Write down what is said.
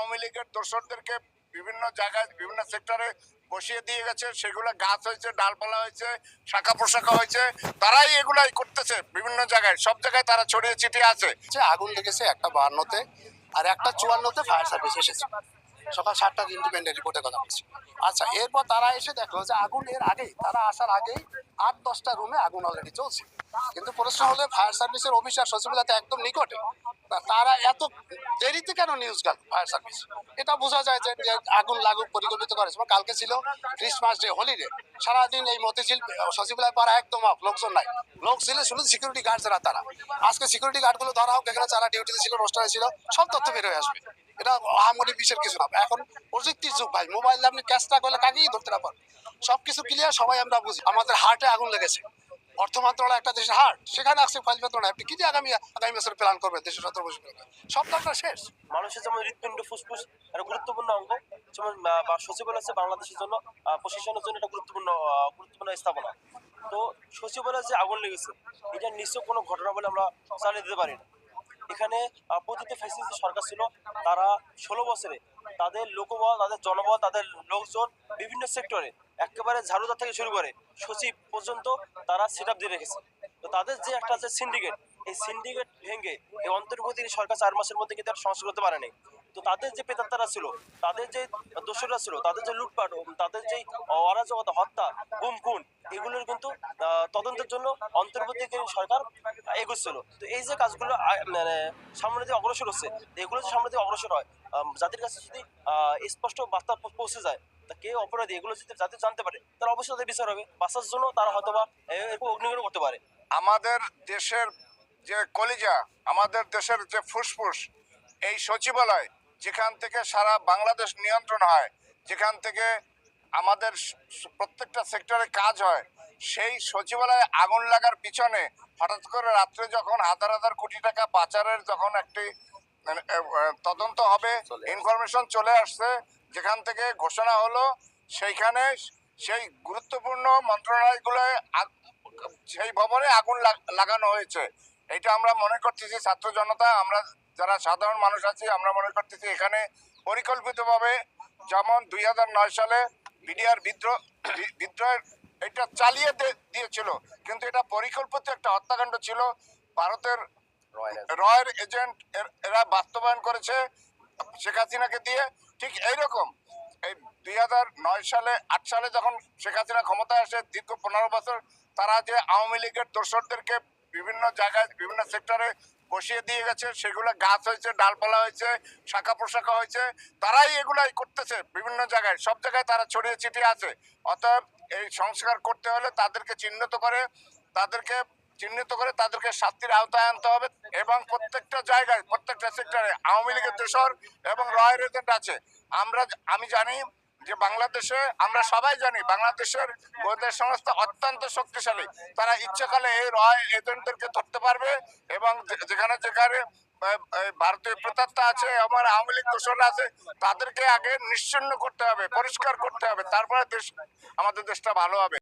আওয়ামী লীগের দর্শকদেরকে বিভিন্ন জায়গায়, বিভিন্ন সেক্টরে বসিয়ে দিয়ে গেছে। সেগুলো গাছ হয়েছে, ডালপালা হয়েছে, শাখা পোশাখা হয়েছে। তারাই এগুলাই করতেছে বিভিন্ন জায়গায়। সব জায়গায় তারা ছড়িয়ে ছিটিয়ে আছে। আগুন লেগেছে একটা বাহান্নতে আর একটা চুয়ান্নতে ফায়ার সার্ভিস এসেছে। সকাল সাতটার ইন্ডিপেন্ডেন্ট রিপোর্টের কথা বলছি। আচ্ছা এরপর তারা এসে দেখল যে আগুন এর আগেই তারা আসার আগেই আট দশটা রুমে আগুন অলরেডি চলছে। কিন্তু প্রশ্ন হলে ফায়ার সার্ভিসের অফিসার সচিবালয়তে একদম নিকটে। তারা এত দেরিতে কেন নিউজ গেল ফায়ার সার্ভিস এটা বোঝা যায় যে আগুন লাগুক পরিকল্পিত করেছে। কালকে ছিল ক্রিসমাস ডে হলিডে সারাদিন এই মতিঝিল সচিবালয় পাড়া একদম off, লোকজন নাই। লোক ছিল শুধু সিকিউরিটি গার্ড যারা তারা। আজকে সিকিউরিটি গার্ডগুলো ধরা হোক এখানে যারা ডিউটিতে ছিল রোস্টারে ছিল সব তথ্য বের হয়ে আসবে। এটা আহামরি কিছু না। এখন প্রযুক্তির যুগ ভাই, মোবাইল আপনি করলে কাকেই ধরতে না পারেন সবকিছু ক্লিয়ার সবাই আমরা বুঝি। আমাদের হার্টে আগুন লেগেছে। অর্থ মন্ত্রণালয় একটা দেশের সেখানে আসছে ফাইল আপনি কি আগামী আগামী বছর প্ল্যান করবেন? দেশের সতেরো বছর সব আপনার শেষ। মানুষের যেমন হৃৎপিণ্ড, ফুসফুস একটা গুরুত্বপূর্ণ অঙ্গ। যেমন সচিবালয় হচ্ছে বাংলাদেশের জন্য প্রশাসনের জন্য একটা গুরুত্বপূর্ণ গুরুত্বপূর্ণ স্থাপনা। তো সচিবালয়ে যে আগুন লেগেছে, এটা নিশ্চয় কোনো ঘটনা বলে আমরা চালিয়ে দিতে পারি না। এখানে প্রতিটি ফ্যাসিলিটি সরকার ছিল, তারা ষোলো বছরে তাদের লোকবল, তাদের জনবল, তাদের লোকজন বিভিন্ন সেক্টরে একেবারে ঝাড়ুদার থেকে শুরু করে সচিব পর্যন্ত তারা সেট দিয়ে রেখেছে। তো তাদের যে একটা যে সিন্ডিকেট এই সিন্ডিকেট ভেঙে এই অন্তর্বর্তী সরকার চার মাসের মধ্যে কিন্তু সংস্কার করতে পারেনি। তো তাদের যে পেতাত্তারা ছিল, তাদের যে দোষরা ছিল, তাদের যে লুটপাট, তাদের যে অরাজকতা, হত্যা, গুম খুন, এগুলোর কিন্তু তদন্তের জন্য অন্তর্বর্তীকালীন সরকার এগোচ্ছিল। তো এই যে কাজগুলো মানে সামনে দিয়ে অগ্রসর হচ্ছে, এগুলো যে সামনে দিয়ে অগ্রসর হয় যাদের কাছে যদি স্পষ্ট বার্তা পৌঁছে যায়, তা কে অপরাধী? এগুলো যদি যাতে জানতে পারে তারা অবশ্যই তাদের বিচার হবে। বাঁচার জন্য তারা হয়তো বা অগ্নিগ্রহণ করতে পারে। আমাদের দেশের যে কলিজা, আমাদের দেশের যে ফুসফুস, এই সচিবালয়, যেখান থেকে সারা বাংলাদেশ নিয়ন্ত্রণ হয়, যেখান থেকে আমাদের প্রত্যেকটা সেক্টরে কাজ হয় সেই সচিবালয়ে আগুন লাগার পিছনে হঠাৎ করে রাত্রে যখন হাজার হাজার কোটি টাকা পাচারের যখন একটি মানে, তদন্ত হবে ইনফরমেশন চলে আসছে যেখান থেকে ঘোষণা হলো সেইখানে সেই গুরুত্বপূর্ণ মন্ত্রণালয়গুলোয় সেই ভবনে আগুন লাগানো হয়েছে। এটা আমরা মনে করতেছি ছাত্র জনতা আমরা যারা সাধারণ মানুষ আছি আমরা মনে করতেছি এখানে পরিকল্পিতভাবে যেমন দুই হাজার নয় সালে বিডিআর বিদ্রোহ বিদ্রোহের এটা চালিয়ে দিয়েছিল। কিন্তু এটা পরিকল্পিত একটা হত্যাকাণ্ড ছিল। ভারতের রয়ের এজেন্ট এরা বাস্তবায়ন করেছে শেখ হাসিনাকে দিয়ে। ঠিক এইরকম। এই দুই হাজার নয় সালে আট সালে যখন শেখ হাসিনা ক্ষমতায় আসে দীর্ঘ পনেরো বছর তারা যে আওয়ামী লীগের দোসরদেরকে বিভিন্ন জায়গায় বিভিন্ন সেক্টরে বসিয়ে দিয়ে গেছে, সেগুলো গাছ হয়েছে, ডালপালা হয়েছে শাখা পোশাখা হয়েছে, তারাই এগুলাই করতেছে বিভিন্ন জায়গায়। সব জায়গায় তারা ছড়িয়ে ছিটিয়ে আছে। অতএব এই সংস্কার করতে হলে তাদেরকে চিহ্নিত করে, তাদেরকে চিহ্নিত করে তাদেরকে শাস্তির আওতায় আনতে হবে এবং প্রত্যেকটা জায়গায়, প্রত্যেকটা সেক্টরে আওয়ামী লীগের দোসর এবং রয়ের এজেন্ট আছে। আমরা, আমি জানি যে বাংলাদেশে আমরা সবাই জানি বাংলাদেশের গোয়েন্দা সংস্থা অত্যন্ত শক্তিশালী। তারা ইচ্ছাকালে এই রয় এজেন্টদেরকে ধরতে পারবে এবং যেখানে যেখানে ভারতীয় প্রেতাত্মা আছে, আমার আওয়ামী লীগ দোষণ আছে, তাদেরকে আগে নিশ্চিন্ন করতে হবে, পরিষ্কার করতে হবে। তারপরে দেশ, আমাদের দেশটা ভালো হবে।